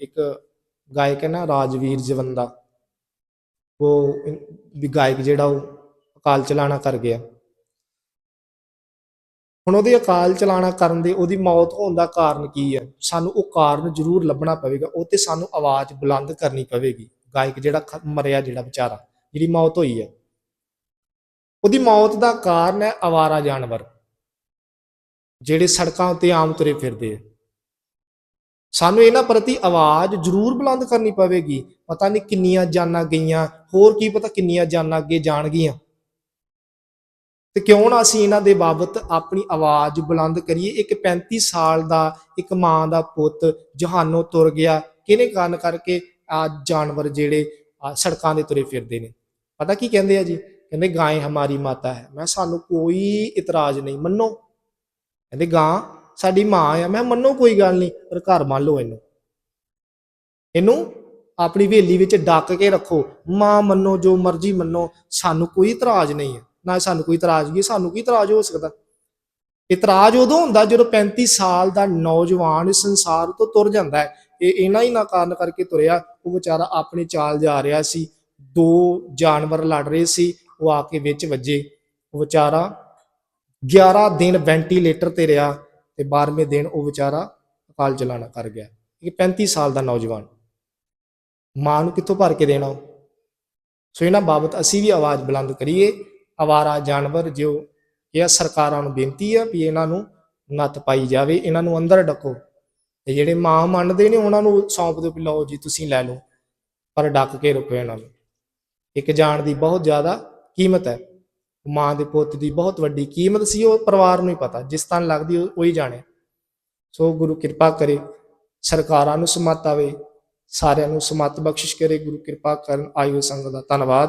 ਇੱਕ ਗਾਇਕ ਹੈ ਨਾ ਰਾਜਵੀਰ ਜਵੰਦਾ, ਉਹ ਵੀ ਗਾਇਕ ਜਿਹੜਾ ਉਹ ਅਕਾਲ ਚਲਾਣਾ ਕਰ ਗਿਆ। ਹੁਣ ਉਹਦੇ ਅਕਾਲ ਚਲਾਣਾ ਕਰਨ ਦੇ ਉਹਦੀ ਮੌਤ ਹੋਣ ਦਾ ਕਾਰਨ ਕੀ ਹੈ? ਸਾਨੂੰ ਉਹ ਕਾਰਨ ਜ਼ਰੂਰ ਲੱਭਣਾ ਪਵੇਗਾ, ਉਹ ਤੇ ਸਾਨੂੰ ਆਵਾਜ਼ ਬੁਲੰਦ ਕਰਨੀ ਪਵੇਗੀ। ਗਾਇਕ ਜਿਹੜਾ ਮਰਿਆ ਜਿਹੜਾ ਵਿਚਾਰਾ ਜਿਹੜੀ ਮੌਤ ਹੋਈ ਹੈ। ਉਹਦੀ ਮੌਤ ਦਾ ਕਾਰਨ ਹੈ ਅਵਾਰਾ ਜਾਨਵਰ, ਜਿਹੜੇ ਸੜਕਾਂ ਉੱਤੇ ਆਮ ਤੁਰੇ ਫਿਰਦੇ ਆ। ਸਾਨੂੰ ਇਹਨਾਂ ਪ੍ਰਤੀ ਆਵਾਜ਼ ਜ਼ਰੂਰ ਬੁਲੰਦ ਕਰਨੀ ਪਵੇਗੀ। ਪਤਾ ਨਹੀਂ ਕਿੰਨੀਆਂ ਜਾਨਾਂ ਗਈਆਂ, ਹੋਰ ਕੀ ਪਤਾ ਕਿੰਨੀਆਂ ਜਾਨਾਂ ਅੱਗੇ ਜਾਣਗੀਆਂ। ਤੇ ਕਿਉਂ ਨਾ ਅਸੀਂ ਇਹਨਾਂ ਦੇ ਬਾਬਤ ਆਪਣੀ ਆਵਾਜ਼ ਬੁਲੰਦ ਕਰੀਏ। ਇੱਕ 35 ਸਾਲ ਦਾ ਇੱਕ ਮਾਂ ਦਾ ਪੁੱਤ ਜਹਾਨੋਂ ਤੁਰ ਗਿਆ। ਕਿਹਨੇ ਕਾਰਨ ਕਰਕੇ ਆ ਜਾਨਵਰ ਜਿਹੜੇ ਆਹ ਸੜਕਾਂ ਦੇ ਤੁਰੇ ਫਿਰਦੇ ਨੇ? ਪਤਾ ਕੀ ਕਹਿੰਦੇ ਆ ਜੀ? ਕਹਿੰਦੇ ਗਾਂ ਹਮਾਰੀ ਮਾਤਾ ਹੈ। ਮੈਂ ਸਾਨੂੰ ਕੋਈ ਇਤਰਾਜ਼ ਨਹੀਂ। ਮੰਨੋ। ਕਹਿੰਦੇ ਗਾਂ ਸਾਡੀ ਮਾਂ ਆ। ਮੈਂ ਮੰਨੋ ਕੋਈ ਗੱਲ ਨਹੀਂ, ਪਰ ਘਰ ਮੰਨ ਲਓ ਇਹਨੂੰ। ਇਹਨੂੰ ਆਪਣੀ ਹਵੇਲੀ ਵਿੱਚ ਡੱਕ ਕੇ ਰੱਖੋ। ਮਾਂ ਮੰਨੋ, ਜੋ ਮਰਜ਼ੀ ਮੰਨੋ, ਸਾਨੂੰ ਕੋਈ ਇਤਰਾਜ਼ ਨਹੀਂ ਹੈ। ਨਾ ਸਾਨੂੰ ਕੋਈ ਇਤਰਾਜ਼ ਨਹੀਂ, ਸਾਨੂੰ ਕੀ ਇਤਰਾਜ਼ ਹੋ ਸਕਦਾ? ਇਤਰਾਜ਼ ਉਦੋਂ ਹੁੰਦਾ ਜਦੋਂ 35 ਸਾਲ ਦਾ ਨੌਜਵਾਨ ਇਸ ਸੰਸਾਰ ਤੋਂ ਤੁਰ ਜਾਂਦਾ ਹੈ। ਇਹ ਇਹਨਾਂ ਹੀ ਨਾ ਕਾਰਨ ਕਰਕੇ ਤੁਰਿਆ, ਉਹ ਵਿਚਾਰਾ ਆਪਣੀ ਚਾਲ ਜਾ ਰਿਹਾ ਸੀ। ਦੋ ਜਾਨਵਰ ਲੜ ਰਹੇ ਸੀ, ਉਹ ਆ ਕੇ ਵਿੱਚ ਵੱਜੇ। ਉਹ ਵਿਚਾਰਾ 11 ਦਿਨ ਵੈਂਟੀਲੇਟਰ ਤੇ ਰਿਹਾ। ਤੇ 12ਵੇਂ ਦਿਨ ਉਹ ਵਿਚਾਰਾ ਅਕਾਲ ਚਲਾਣਾ ਕਰ ਗਿਆ। ਇਹ 35 ਸਾਲ ਦਾ ਨੌਜਵਾਨ। ਮਾਂ ਨੂੰ ਕਿੱਥੋਂ ਭਰ ਕੇ ਦੇਣਾ ਉਹ? ਸੋ ਇਹਨਾਂ ਬਾਬਤ ਅਸੀਂ ਵੀ ਆਵਾਜ਼ ਬੁਲੰਦ ਕਰੀਏ। ਆਵਾਰਾ ਜਾਨਵਰ ਜੋ ਇਹ ਸਰਕਾਰਾਂ ਨੂੰ ਬੇਨਤੀ ਹੈ ਵੀ ਇਹਨਾਂ ਨੂੰ ਨੱਤ ਪਾਈ ਜਾਵੇ, ਇਹਨਾਂ ਨੂੰ ਅੰਦਰ ਡੱਕੋ। ਤੇ ਜਿਹੜੇ ਮਾਂ ਮੰਨਦੇ ਨੇ, ਉਹਨਾਂ ਨੂੰ ਸੌਂਪ ਦਿਓ ਵੀ ਲਓ ਜੀ, ਤੁਸੀਂ ਲੈ ਲਓ। ਪਰ ਡੱਕ ਕੇ ਰੱਖੋ ਇਹਨਾਂ ਨੂੰ। ਇੱਕ ਜਾਨ ਦੀ ਬਹੁਤ ਜ਼ਿਆਦਾ ਕੀਮਤ ਹੈ। ਮਾਂ ਦੇ ਪੁੱਤ ਦੀ ਬਹੁਤ ਵੱਡੀ ਕੀਮਤ ਸੀ, ਉਹ ਪਰਿਵਾਰ ਨੂੰ ਹੀ ਪਤਾ, ਜਿਸ ਤਨ ਲੱਗਦੀ ਉਹ ਉਹੀ ਜਾਣੇ। ਸੋ ਗੁਰੂ ਕਿਰਪਾ ਕਰੇ, ਸਰਕਾਰਾਂ ਨੂੰ ਸਮਤ ਆਵੇ, ਸਾਰਿਆਂ ਨੂੰ ਸਮਤ ਬਖਸ਼ਿਸ਼ ਕਰੇ, ਗੁਰੂ ਕਿਰਪਾ ਕਰਨ ਆਇਓ ਸੰਗਤ ਦਾ ਧੰਨਵਾਦ।